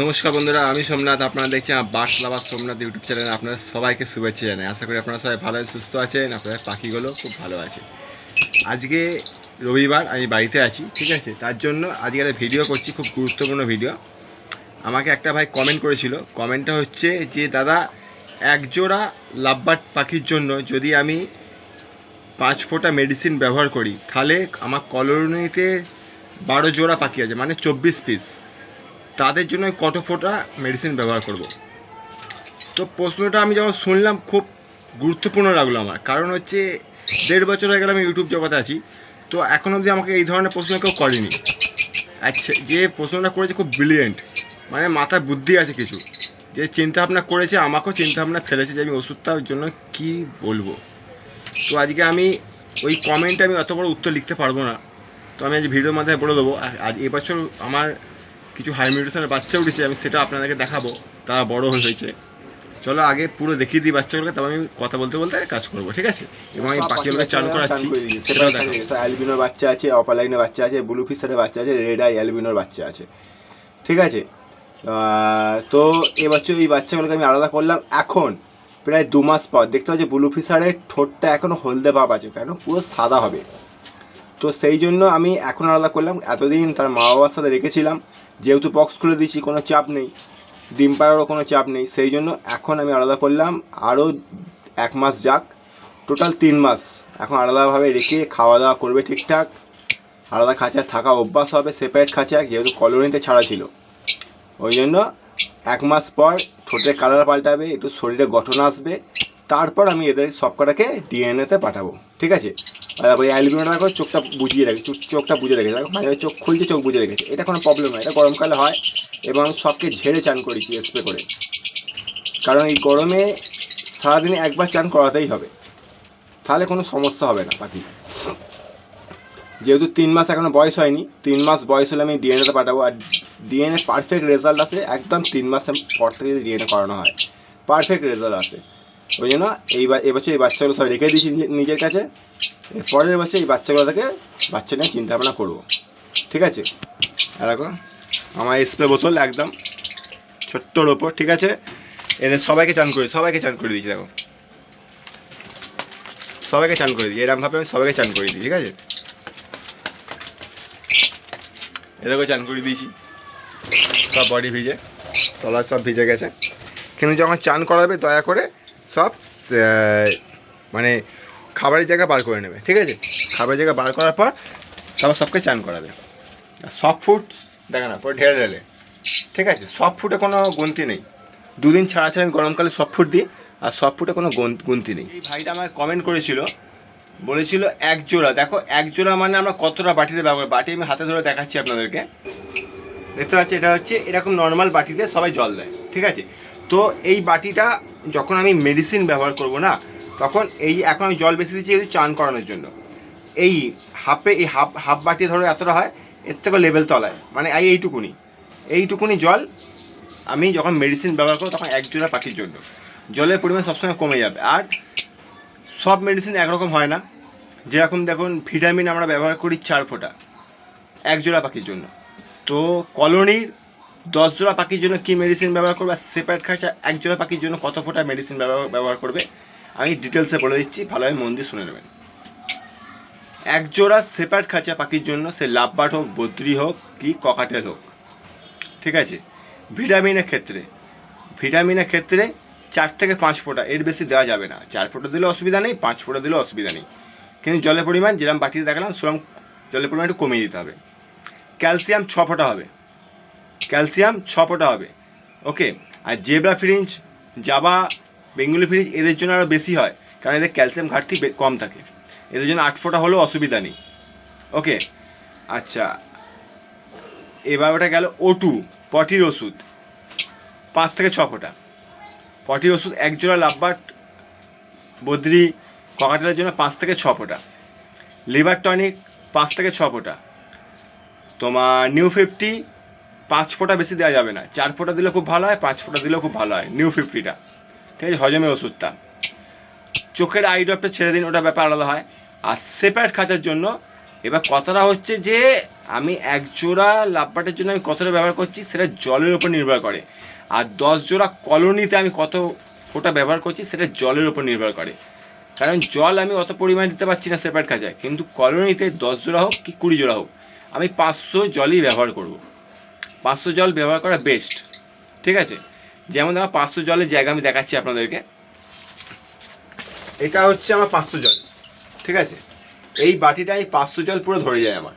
নমস্কার বন্ধুরা, আমি সোমনাথ, আপনারা দেখছেন বাস সোমনাথ ইউটিউব চ্যানেলে। আপনাদের সবাইকে শুভেচ্ছা জানাই। আশা করি আপনারা সবাই ভালো সুস্থ আছেন, আপনাদের পাখিগুলো খুব ভালো আছে। আজকে রবিবার, আমি বাড়িতে আছি, ঠিক আছে? তার জন্য আজকে একটা ভিডিও করছি, খুব গুরুত্বপূর্ণ ভিডিও আমাকে একটা ভাই কমেন্ট করেছিল। কমেন্টটা হচ্ছে যে, দাদা এক জোড়া লাভবার্ড পাখির জন্য যদি আমি পাঁচ ফোঁটা মেডিসিন ব্যবহার করি, তাহলে আমার কলোনিতে বারো জোড়া পাখি আছে মানে চব্বিশ পিস তাদের জন্য কত ফোঁটা মেডিসিন ব্যবহার করব। তো প্রশ্নটা আমি যখন শুনলাম, খুব গুরুত্বপূর্ণ লাগল আমার। কারণ হচ্ছে, দেড় বছর হয়ে গেল আমি ইউটিউব জগতে আছি। তো এখন অবধি আমাকে এই ধরনের প্রশ্ন কেউ করেনি। আচ্ছা যে প্রশ্নটা করেছে খুব ব্রিলিয়েন্ট মানে মাথায় বুদ্ধি আছে কিছু। যে চিন্তা ভাবনা করেছে, আমাকেও চিন্তা ভাবনা ফেলেছে যে আমি ওষুধটার জন্য কি বলব। তো আজকে আমি ওই কমেন্টে আমি অত বড় উত্তর লিখতে পারব না। তো আমি আজ ভিডিওর মাধ্যমে বলে দেবো। আজ এবছর আমার কিছু হাই মিউটেশনের বাচ্চা উঠেছে আমি সেটা আপনাদেরকে দেখাবো। তারা বড় হয়ে হয়েছে। চলো আগে পুরো দেখিয়ে দিই বাচ্চাগুলোকে তবে আমি কথা বলতে বলতে কাজ করব ঠিক আছে? এবং আমি পাখিগুলোকে চান করাচ্ছি সেটাও অ্যালবিনোর বাচ্চা আছে অপালাইনের বাচ্চা আছে ব্লু ফিশারের বাচ্চা আছে রেড আই অ্যালবিনোর বাচ্চা আছে। ঠিক আছে? তো এবছর এই বাচ্চাগুলোকে আমি আলাদা করলাম। এখন প্রায় দু মাস পর দেখতে পাচ্ছি ব্লু ফিশারের ঠোঁটটা এখনও হলদে ভাব আছে কেন? পুরো সাদা হবে। তো সেই জন্য আমি এখন আলাদা করলাম। এতদিন তার মা বাবার সাথে রেখেছিলাম। যেহেতু বক্স খুলে দিয়েছি, কোনো চাপ নেই। ডিম পাড়ারও কোনো চাপ নেই। সেই জন্য এখন আমি আলাদা করলাম। আরও এক মাস যাক। টোটাল তিন মাস। এখন আলাদাভাবে রেখে খাওয়া দাওয়া করবে ঠিকঠাক। আলাদা খাঁচায় থাকা অভ্যাস হবে সেপারেট খাঁচা, যেহেতু কলোনিতে ছাড়া ছিল। ওই জন্য এক মাস পর ঠোঁটের কালার পাল্টাবে, একটু শরীরে গঠন আসবে। তারপর আমি এদের সবকটাকে ডিএনএতে পাঠাবো, ঠিক আছে? আর তারপরে অ্যালবিনোটা দেখো, চোখটা বুঝিয়ে রেখে চোখ- চোখটা বুঝে রেখেছে। মাঝে চোখ খুলছে, চোখ বুঝে রেখেছে। এটা কোনো প্রবলেম নয়, এটা গরমকালে হয় এবং সবকে ঝেড়ে চান করেছি স্প্রে করে। কারণ এই গরমে সারাদিনে একবার চান করাতেই হবে। তাহলে কোনো সমস্যা হবে না পাখি যেহেতু তিন মাস এখনও বয়স হয়নি, তিন মাস বয়স হলে আমি ডিএনএতে পাঠাবো। আর ডিএনএ পারফেক্ট রেজাল্ট আসে, একদম তিন মাসের পর থেকে যদি ডিএনএ করানো হয়। পারফেক্ট রেজাল্ট আসে। ওই জন্য এই এবছর এই বাচ্চাগুলো সব রেখে দিয়েছি নিজের কাছে। পরের বছর এই বাচ্চাগুলো থেকে বাচ্চা নিয়ে চিন্তা ভাবনা করব। ঠিক আছে? দেখো আমার স্প্রে বোতল একদম ছোট্টর ওপর, ঠিক আছে? এদের সবাইকে চান করে, সবাইকে চান করে দিয়েছি, দেখো। সবাইকে চান করে দিই এরকমভাবে আমি সবাইকে চান করে দিই ঠিক আছে? এদেরকে চান করে দিয়েছি। সব বডি ভিজে তলা সব ভিজে গেছে। কিন্তু যখন চান করাবে দয়া করে সব মানে খাবারের জায়গা বার করে নেবে, ঠিক আছে? খাবারের জায়গা বার করার পর তারপর সবকে চান করাবে। সব ফুড দেখে না, পরে ঢেলে ঢেলে, ঠিক আছে? সব ফুডে কোনো গুনতি নেই। দুদিন ছাড়া ছাড়া আমি গরমকালে সব ফুড দিই, আর সব ফুডে কোনো গুন- গুনতি নেই। এই ভাইটা আমাকে কমেন্ট করেছিল, বলেছিল এক জোড়া। দেখো, এক জোড়া মানে আমরা কতটা বাটিতে ব্যবহার, বাটি আমি হাতে ধরে দেখাচ্ছি আপনাদেরকে। দেখতে পাচ্ছি, এটা হচ্ছে এরকম নর্মাল বাটিতে সবাই জল দেয়, ঠিক আছে? তো এই বাটিটা যখন আমি মেডিসিন ব্যবহার করব না, তখন এই এখন আমি জল বেশি দিচ্ছি চান করানোর জন্য। এই হাফে, এই হাফ হাফ বাটি ধরো এতটা হয়, এর থেকে লেভেল তলায়। মানে এই এইটুকুনি। এইটুকুনি জল আমি যখন মেডিসিন ব্যবহার করব তখন এক জোড়া পাখির জন্য। জলের পরিমাণ সবসময় কমে যাবে। আর সব মেডিসিন একরকম হয় না। যেরকম দেখুন ভিটামিন আমরা ব্যবহার করি চার ফোঁটা। এক জোড়া পাখির জন্য। তো কলোনির দশ জোড়া পাখির জন্য কী মেডিসিন ব্যবহার করবে? আর সেপারেট খাঁচা এক জোড়া পাখির জন্য কত ফোঁটা মেডিসিন ব্যবহার করবে? আমি ডিটেলসে বলে দিচ্ছি ভালোভাবে মন দিয়ে শুনে নেবেন। এক জোড়া সেপারেট খাঁচা পাখির জন্য সে লাভবার্ড হোক, বদ্রি হোক কি ককাটেল হোক, ঠিক আছে? ভিটামিনের ক্ষেত্রে ভিটামিনের ক্ষেত্রে চার থেকে পাঁচ ফোঁটা, এর বেশি দেওয়া যাবে না। চার ফোঁটা দিলে অসুবিধা নেই, পাঁচ ফোঁটা দিলে অসুবিধা নেই। কিন্তু জলের পরিমাণ যেরকম বাটিতে দেখালাম সেরকম জলের পরিমাণ একটু কমিয়ে দিতে হবে। ক্যালসিয়াম ছ ফোঁটা হবে। ক্যালসিয়াম ছ ফোঁটা হবে। ওকে? আর zebra fringe, Java, Bengali fringe এদের জন্য আরও বেশি হয়, কারণ এদের ক্যালসিয়াম ঘাটতি কম থাকে। এদের জন্য আট ফোঁটা হলেও অসুবিধা নেই। ওকে? আচ্ছা। এবার ওটা গেল ও টু পটির ওষুধ। পাঁচ থেকে ছ ফোঁটা। পটির ওষুধ এক জোড়া লাভবাট বদ্রি, ককাটেলের জন্য পাঁচ থেকে ছ ফোঁটা। লিভার টনিক, পাঁচ থেকে ছ ফোঁটা। তোমার নিউ ফিফটি পাঁচ ফোঁটা বেশি দেওয়া যাবে না। চার ফোঁটা দিলে খুব ভালো হয়, পাঁচ ফোঁটা দিলেও খুব ভালো হয়। নিউ ফিফটিটা ঠিক আছে? হজমের ওষুধটা। চোখের আই ড্রপটা ছেড়ে দিন, ওটা ব্যাপার আলাদা হয়। আর সেপারেট খাঁচার জন্য, এবার কথাটা হচ্ছে যে, আমি এক জোড়া লাভবাটের জন্য আমি কতটা ব্যবহার করছি, সেটা জলের উপর নির্ভর করে। আর দশ জোড়া কলোনিতে আমি কত ফোঁটা ব্যবহার করছি, সেটা জলের উপর নির্ভর করে। কারণ জল আমি অত পরিমাণে দিতে পারছি না সেপারেট খাঁচায়। কিন্তু কলোনিতে দশ জোড়া হোক কি কুড়ি জোড়া হোক, আমি পাঁচশো জলই ব্যবহার করব। পাঁচশো জল ব্যবহার করা বেস্ট ঠিক আছে? যেমন আমার পাঁচশো জলের জায়গা আমি দেখাচ্ছি আপনাদেরকে। এটা হচ্ছে আমার পাঁচশো জল, ঠিক আছে? এই বাটিটা আমি পাঁচশো জল পুরো ধরে যায় আমার।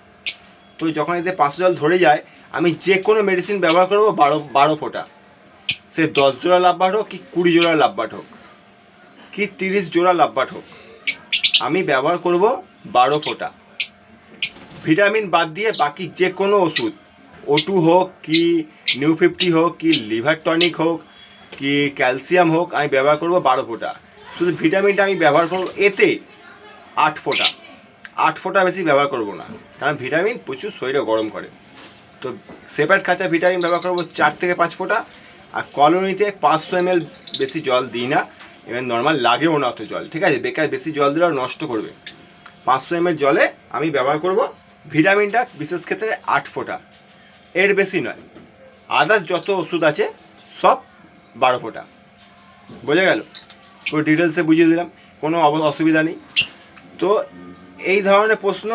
তো যখন এতে পাঁচশো জল ধরে যায়, আমি যে কোনো মেডিসিন ব্যবহার করব বারো বারো ফোঁটা। সে দশ জোড়া লাভবাট হোক কি কুড়ি জোড়া লাভবাট হোক, কি তিরিশ জোড়া লাভবাট হোক, আমি ব্যবহার করব বারো ফোঁটা। ভিটামিন বাদ দিয়ে বাকি যে কোনো ওষুধ ওটু হোক, কি নিউ ফিফটি হোক, কি লিভার টনিক হোক, কি ক্যালসিয়াম হোক, আমি ব্যবহার করব বারো ফোঁটা। শুধু ভিটামিনটা আমি ব্যবহার করব, এতে আট ফোঁটা। আট ফোঁটা বেশি ব্যবহার করব না, কারণ ভিটামিন প্রচুর শরীরে গরম করে। তো সেপারেট কাঁচা ভিটামিন ব্যবহার করব চার থেকে পাঁচ ফোঁটা, আর কলোনিতে পাঁচশো এম বেশি জল দিই না, এবার নর্মাল লাগেও না অত জল, ঠিক আছে? বেকার বেশি জল দিলেও নষ্ট করবে। পাঁচশো এম জলে আমি ব্যবহার করব ভিটামিনটা বিশেষ ক্ষেত্রে আট ফোঁটা। এর বেশি নয়। আদার্স যত ওষুধ আছে, সব বারো ফোঁটা। বোঝা গেল? পুরো ডিটেলসে বুঝিয়ে দিলাম, কোনো অসুবিধা নেই। তো এই ধরনের প্রশ্ন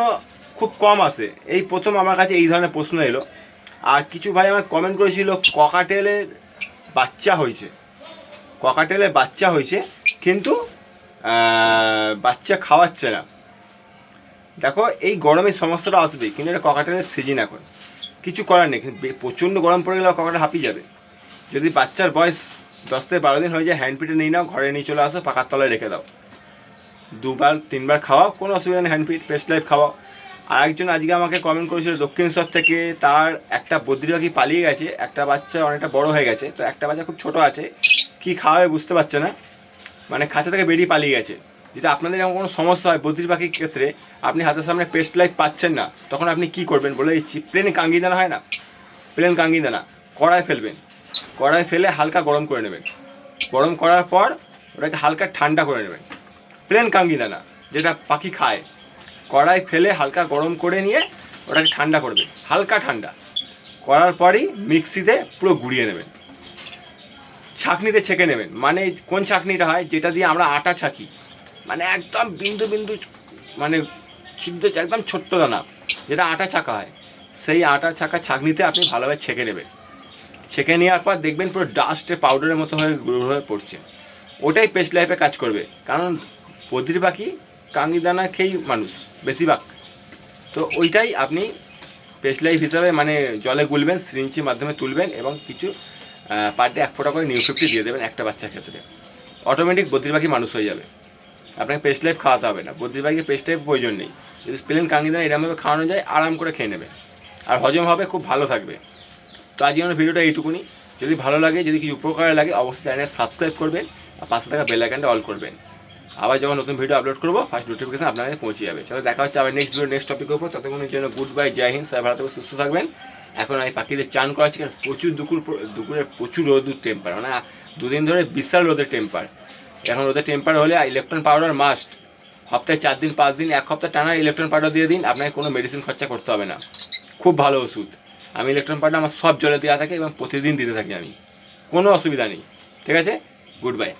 খুব কম আসে। এই প্রথম আমার কাছে এই ধরনের প্রশ্ন এলো। আর কিছু ভাই আমার কমেন্ট করেছিল ককাটেলের বাচ্চা হয়েছে। ককাটেলের বাচ্চা হয়েছে, কিন্তু বাচ্চা খাওয়াচ্ছে না। দেখো, এই গরমের সমস্যাটা আসবে কিন্তু এটা ককাটেলের সিজন এখন। কিছু করার নেই, কিন্তু প্রচণ্ড গরম পড়ে গেলে ককাটেল হাঁপিয়ে যাবে। যদি বাচ্চার বয়স দশ থেকে বারো দিন হয়ে যায়, হ্যান্ড পিটে নিয়ে নাও, ঘরে নিয়ে চলে আসো, পাকার তলায় রেখে দাও। দুবার, তিনবার খাওয়াও, কোনো অসুবিধা নেই, হ্যান্ড পিট পেস্ট লাইফ খাওয়াও। আর একজন আজকে আমাকে কমেন্ট করেছিল দক্ষিণেশ্বর থেকে তার একটা বদ্রি পাখি পালিয়ে গেছে, একটা বাচ্চা অনেকটা বড় হয়ে গেছে, তো একটা বাচ্চা খুব ছোট আছে, কি খাওয়াবে বুঝতে পারছে না মানে খাঁচা থেকে বেরিয়ে পালিয়ে গেছে। যদি আপনাদের এমন কোনো সমস্যা হয় বদ্রি পাখির ক্ষেত্রে, আপনি হাতের সামনে পেস্ট লাইফ পাচ্ছেন না, তখন আপনি কি করবেন বলে এই প্লেন কাঙ্গি দানা হয় না। প্লেন কাঙ্গি দানা কড়ায় ফেলবেন। কড়ায় ফেলে হালকা গরম করে নেবেন। গরম করার পর ওটাকে হালকা ঠান্ডা করে নেবেন। প্লেন কাঙ্গি দানা যেটা পাখি খায়। কড়াই ফেলে হালকা গরম করে নিয়ে ওটাকে ঠান্ডা করবে হালকা ঠান্ডা। করার পরই মিক্সিতে পুরো গুঁড়িয়ে নেবেন। ছাঁকনিতে ছেঁকে নেবেন। মানে কোন ছাঁকনিটা হয়? যেটা দিয়ে আমরা আটা ছাকি। মানে একদম বিন্দু বিন্দু মানে ছিদ্র একদম ছোট্ট দানা, যেটা আটা ছাকা হয়। সেই আটা ছাকা ছাঁকনিতে আপনি ভালোভাবে ছেঁকে নেবেন। ছেঁকে নেওয়ার পর দেখবেন পুরো ডাস্টে পাউডারের মতো হয়ে গুঁড়ো হয়ে পড়ছে। ওটাই পেস্ট লাইফে কাজ করবে। কারণ বদ্রি পাখি কাঙ্গি দানা খেয়েই মানুষ, বেশিরভাগ। তো ওইটাই আপনি পেস্ট লাইফ হিসাবে মানে জলে গুলবেন সিরিঞ্চির মাধ্যমে তুলবেন এবং কিছু পার ডে এক ফোঁটা করে নিউ ফিফটি দিয়ে দেবেন একটা বাচ্চার ক্ষেত্রে। অটোমেটিক বদ্রি পাখি মানুষ হয়ে যাবে। আপনাকে পেস্ট লাইফ খাওয়াতে হবে না। বদ্রি পাখিকে পেস্ট লাইফ প্রয়োজন নেই। যদি প্লেন কাঙ্গি দানা এরকমভাবে খাওয়ানো যায়, আরাম করে খেয়ে নেবে। আর হজম হবে, খুব ভালো থাকবে। তো আজকে আমার ভিডিওটা এইটুকুনি। যদি ভালো লাগে, যদি কিছু উপকার লাগে, অবশ্যই চ্যানেল সাবস্ক্রাইব করবেন আর পাশে থাকা বেল আইকনটা অল করবেন। আবার যখন নতুন ভিডিও আপলোড করব ফার্স্ট নোটিফিকেশন আপনার কাছে পৌঁছে যাবে। চলো, দেখা হচ্ছে আবার নেক্সট ভিডিও নেক্সট টপিকের উপর। ততক্ষণের জন্য গুড বাই জয় হিন্দ। সবাই ভালো থাকবে সুস্থ থাকবেন। এখন আমি পাখিদের চান করাচ্ছি কারণ প্রচুর দুপুর দুপুরে প্রচুর রোদের টেম্পার মানে দুদিন ধরে বিশাল রোদের টেম্পার এখন রোদের টেম্পার হলে ইলেকট্রন পাউডার মাস্ট সপ্তাহে চার দিন, পাঁচ দিন, এক সপ্তাহ টানা ইলেকট্রন পাউডার দিয়ে দিন, আপনাকে কোনো মেডিসিন খরচা করতে হবে না। খুব ভালো ওষুধ। আমি ইলেকট্রন পাউডার আমার সব জলে দেওয়া থাকে এবং প্রতিদিন দিতে থাকি আমি। কোনো অসুবিধা নেই। ঠিক আছে? Good bye